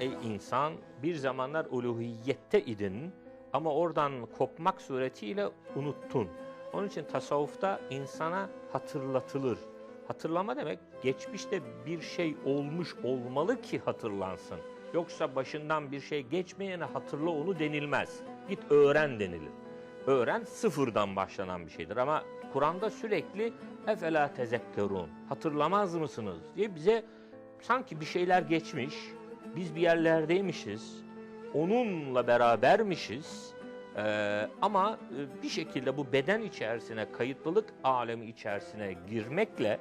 ey insan bir zamanlar uluhiyette idin ama oradan kopmak suretiyle unuttun. Onun için tasavvufta insana hatırlatılır. Hatırlama demek geçmişte bir şey olmuş olmalı ki hatırlansın. Yoksa başından bir şey geçmeyene hatırla onu denilmez. Git öğren denilir. Öğren sıfırdan başlanan bir şeydir ama Kur'an'da sürekli efela tezekkerun hatırlamaz mısınız diye bize sanki bir şeyler geçmiş, biz bir yerlerdeymişiz, onunla berabermişiz Ee, ama e, bir şekilde bu beden içerisine, kayıtlılık alemi içerisine girmekle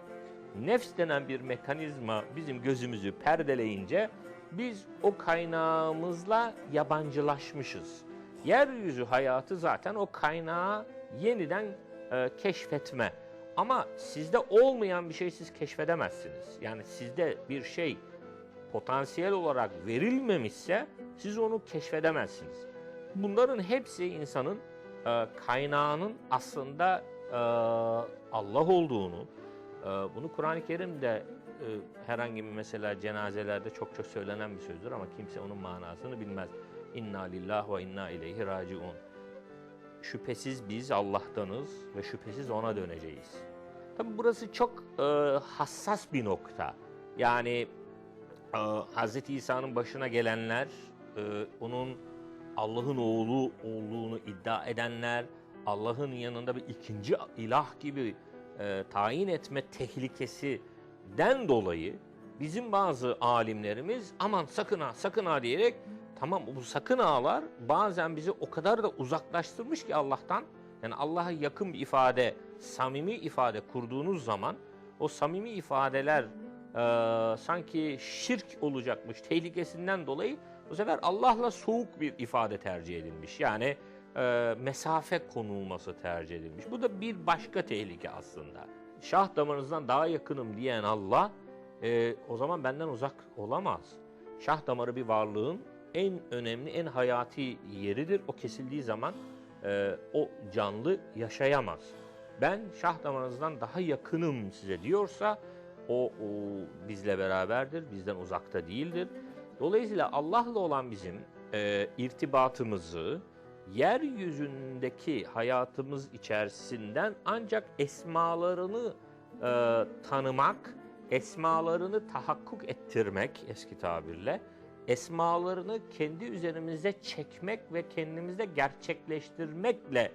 nefs denen bir mekanizma bizim gözümüzü perdeleyince biz o kaynağımızla yabancılaşmışız. Yeryüzü hayatı zaten o kaynağı yeniden e, keşfetme. Ama sizde olmayan bir şey siz keşfedemezsiniz. Yani sizde bir şey potansiyel olarak verilmemişse siz onu keşfedemezsiniz. Bunların hepsi insanın e, kaynağının aslında e, Allah olduğunu, e, bunu Kur'an-ı Kerim'de e, herhangi bir mesela cenazelerde çok çok söylenen bir sözdür ama kimse onun manasını bilmez. İnna lillah ve inna ileyhi raciun. Şüphesiz biz Allah'tanız ve şüphesiz ona döneceğiz. Tabi burası çok e, hassas bir nokta. Yani Hz. İsa'nın başına gelenler, e, onun Allah'ın oğlu olduğunu iddia edenler, Allah'ın yanında bir ikinci ilah gibi e, tayin etme tehlikesinden dolayı bizim bazı alimlerimiz aman sakın ha sakın ha diyerek tamam bu sakın halar bazen bizi o kadar da uzaklaştırmış ki Allah'tan yani Allah'a yakın bir ifade, samimi ifade kurduğunuz zaman o samimi ifadeler e, sanki şirk olacakmış tehlikesinden dolayı bu sefer Allah'la soğuk bir ifade tercih edilmiş. Yani e, mesafe konulması tercih edilmiş. Bu da bir başka tehlike aslında. Şah damarınızdan daha yakınım diyen Allah e, o zaman benden uzak olamaz. Şah damarı bir varlığın en önemli, en hayati yeridir. O kesildiği zaman e, o canlı yaşayamaz. Ben şah damarınızdan daha yakınım size diyorsa o, o bizle beraberdir, bizden uzakta değildir. Dolayısıyla Allah'la olan bizim e, irtibatımızı yeryüzündeki hayatımız içerisinden ancak esmalarını e, tanımak, esmalarını tahakkuk ettirmek eski tabirle, esmalarını kendi üzerimize çekmek ve kendimizde gerçekleştirmekle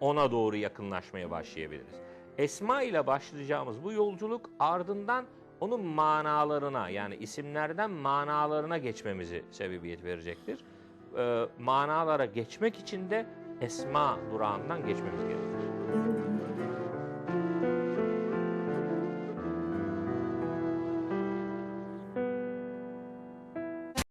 ona doğru yakınlaşmaya başlayabiliriz. Esma ile başlayacağımız bu yolculuk ardından onun manalarına yani isimlerden manalarına geçmemizi sebebiyet verecektir. Ee, manalara geçmek için de esma durağından geçmemiz gerekir.